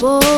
небо,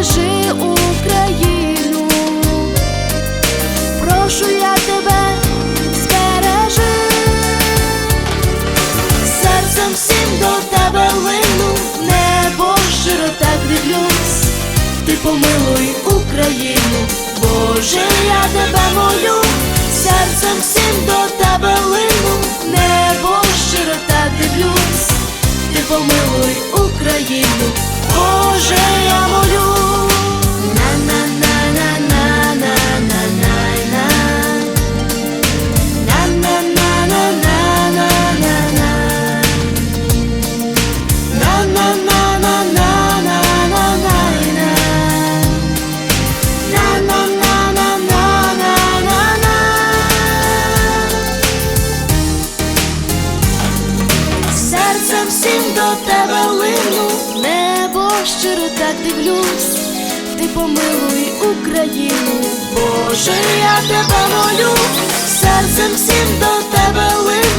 бережи Україну, прошу я тебе, збережи, серцем всім до тебе лину, небо щиро так дивлюсь, ти помилуй Україну, Боже, я тебе молю, серцем всім до тебе лину, небо щиро так дивлюсь, ти помилуй Україну, всім до тебе лину, небо щиро так дивлюсь, ти помилуй Україну, Боже, я тебе молю, серцем всім до тебе лину,